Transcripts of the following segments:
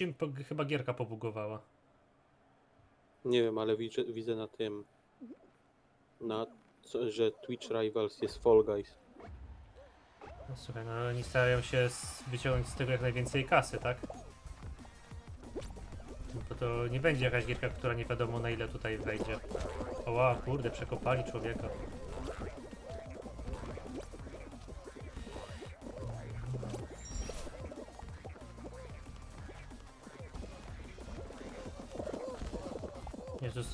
się chyba gierka pobugowała. Nie wiem, ale widzę, widzę na tym, na, co, że Twitch Rivals jest Fall Guys. No, słuchaj, no oni starają się z, wyciągnąć z tego jak najwięcej kasy, tak? No Bo to nie będzie jakaś gierka, która nie wiadomo na ile tutaj wejdzie. Oła, kurde, przekopali człowieka.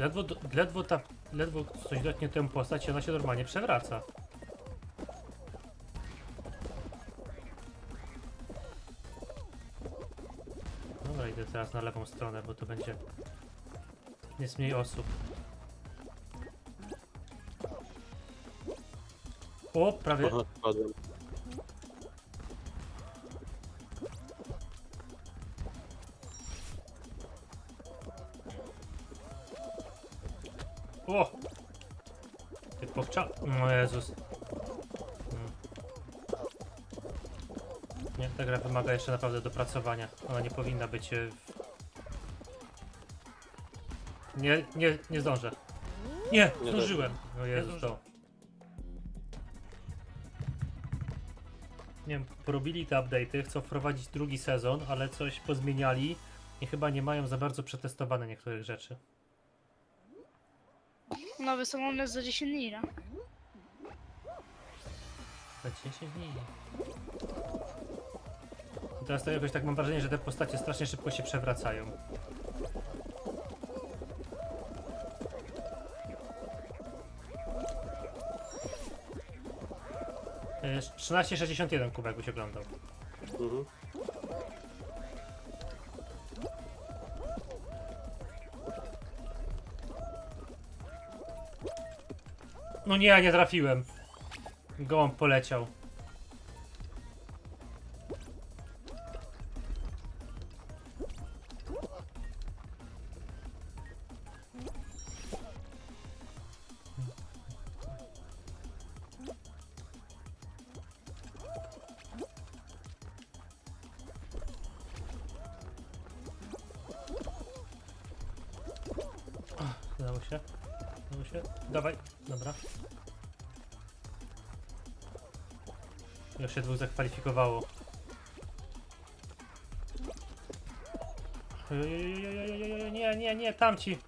Ledwo, ledwo ta, ledwo coś dotknie tę postać ona się normalnie przewraca. Dobra, idę teraz na lewą stronę, bo to będzie... Jest mniej osób. O, prawie... O! Ty powcza... O Jezus. Mm. Nie, ta gra wymaga jeszcze naprawdę dopracowania. Ona nie powinna być... e, w- Nie, nie, nie zdążę. Nie, Nie zdążyłem. O Jezus, to... Nie wiem, porobili te update'y, chcą wprowadzić drugi sezon, ale coś pozmieniali i chyba nie mają za bardzo przetestowane niektórych rzeczy. Nowy samolot za 10 dni, no. Za 10 dni. Teraz to jakoś tak mam wrażenie, że te postacie strasznie szybko się przewracają. E, 1361 kubek by się oglądał. Mhm. No nie, ja nie trafiłem. Gołąb poleciał. Udało? Udało się? Dawaj, dobra. Już się dwóch zakwalifikowało. Nie, nie, nie, tamci.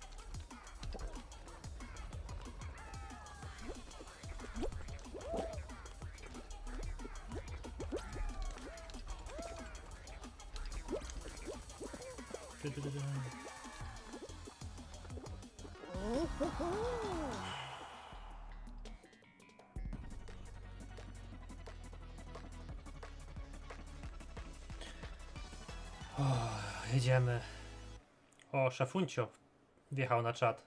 O, jedziemy. O, szafuncio wjechał na czat.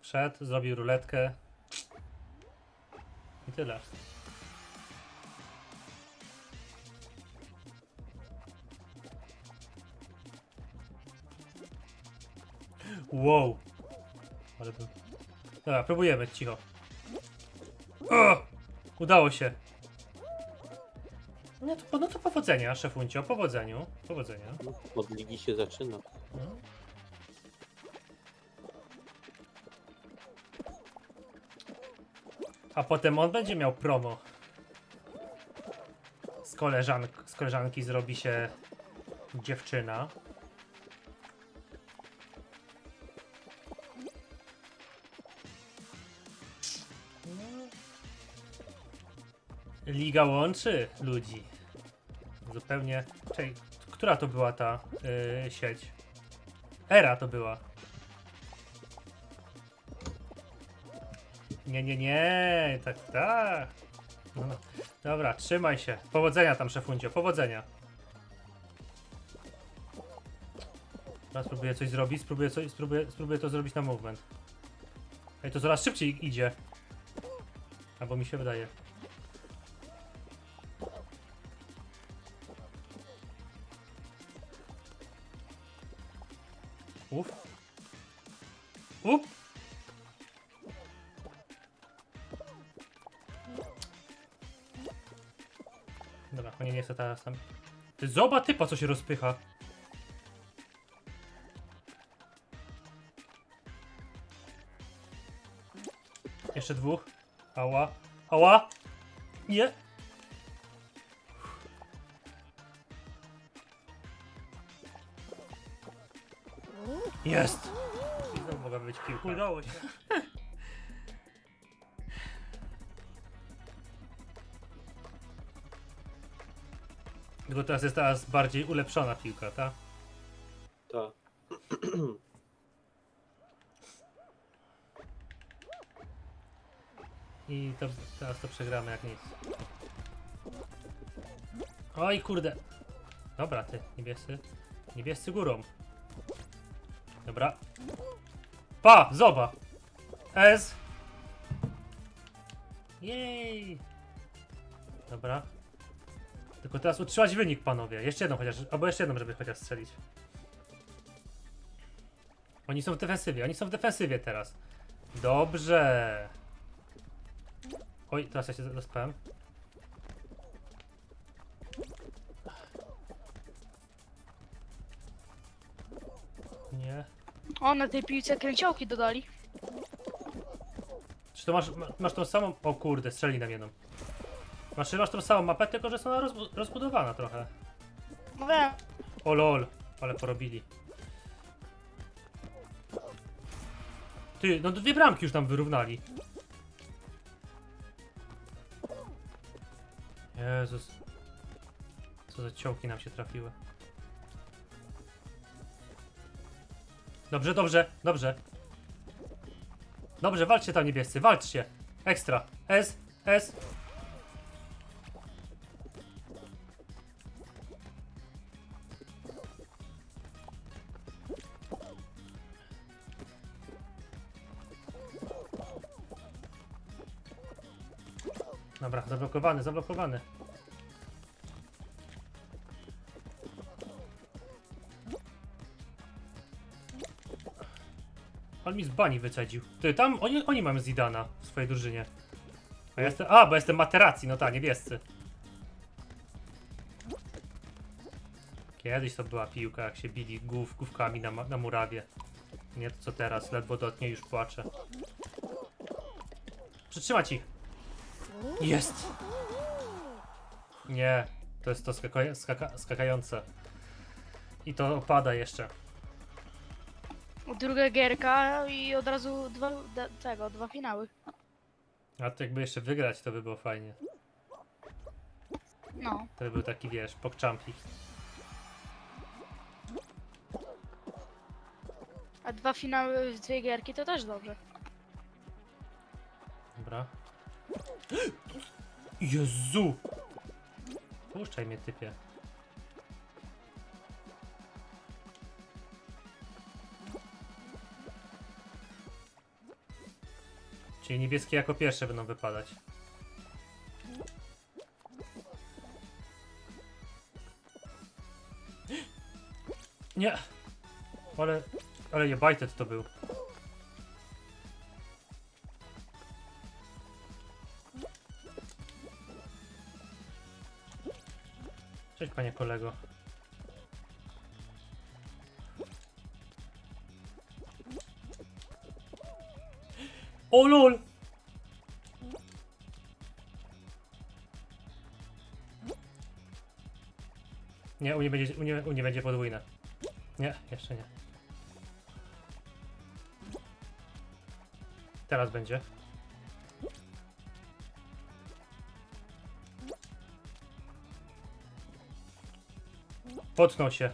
Wszedł, zrobił ruletkę. I tyle. Wow. Dobra, próbujemy, cicho. O! Udało się. No to, no to powodzenia, szefuncio, powodzeniu. Powodzenia. Od ligi się zaczyna. No. A potem on będzie miał promo. Z, koleżank, z koleżanki zrobi się dziewczyna. Liga łączy ludzi. Zupełnie. Czekaj, która to była ta yy, sieć? Era to była. Nie, nie, nie, tak, tak. No. Dobra, trzymaj się. Powodzenia tam, szefuncio, powodzenia. Teraz spróbuję coś zrobić, spróbuję, coś, spróbuję, spróbuję to zrobić na movement. Ej, to coraz szybciej idzie. Albo mi się wydaje. Up. Up. Dobra, oni nie chce teraz tam. Ty zoba typa, co się rozpycha. Jeszcze dwóch. Ała. Ała. Nie. Jest. I znowu mogła być piłka. Udało się. Tylko teraz jest teraz bardziej ulepszona piłka, tak? Ta. I to, teraz to przegramy jak nic. Oj kurde. Dobra ty, niebiescy. Niebiescy górą. Dobra. Pa! Zoba! S! Jej! Dobra. Tylko teraz utrzymać wynik, panowie. Jeszcze jedną chociaż, albo jeszcze jedną, żeby chociaż strzelić. Oni są w defensywie, oni są w defensywie teraz. Dobrze. Oj, teraz ja się zaspałem. Nie. O, na tej piłce kręciołki dodali. Czy to masz, ma- masz tą samą... O kurde, strzeli nam jedną. Masz, masz tą samą mapę, tylko że jest ona rozbu rozbudowana trochę. No wiem. O lol, ale porobili. Ty, no dwie bramki już tam wyrównali. Jezus. Co za ciołki nam się trafiły. Dobrze, dobrze, dobrze. Dobrze, walczcie tam niebiescy, walczcie. Ekstra. S, S. Dobra, zablokowany, zablokowany. Mi z bani wycedził. Ty, tam oni, oni mają Zidana w swojej drużynie. A ja jestem. A, bo jestem materacji, no tak, niebiescy. Kiedyś to była piłka, jak się bili głów, główkami na, na murawie. Nie to co teraz, ledwo dotknie już płacze. Przytrzymać ich. Jest! Nie, to jest to skaka skaka skakające. I to opada jeszcze. Druga gierka i od razu dwa, da, tego, dwa finały. A to jakby jeszcze wygrać, to by było fajnie. No. To by był taki, wiesz, pokchampi. A dwa finały w dwie gierki to też dobrze. Dobra. Jezu! Puszczaj mnie, typie. Czyli niebieskie jako pierwsze będą wypadać. Nie! Ale... Ale jebajtet to był. Cześć panie kolego. O lol! Nie, u nie będzie, u nie, u nie będzie podwójne. Nie, jeszcze nie. Teraz będzie. Potnął się.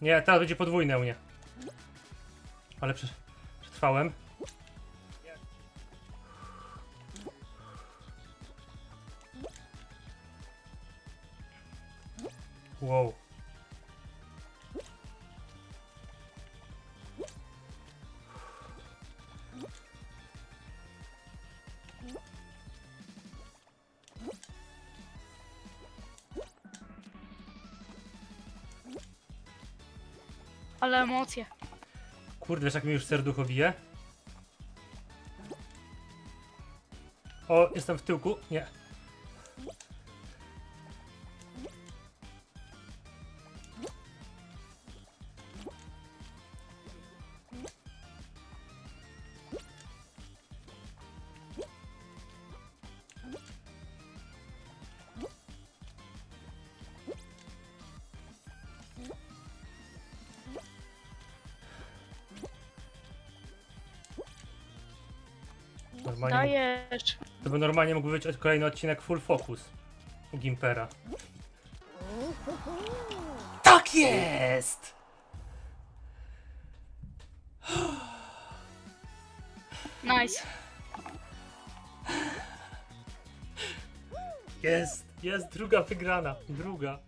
Nie, teraz będzie podwójne u mnie. Ale prze- przetrwałem. Wow. Ale emocje. Kurde, wiesz jak mi już serducho bije? O, jestem w tyłku. Nie. Normalnie mógł, Dajesz. to by normalnie mógł być kolejny odcinek Full Focus u Gimpera. Tak jest! Nice. Jest, jest druga wygrana, druga.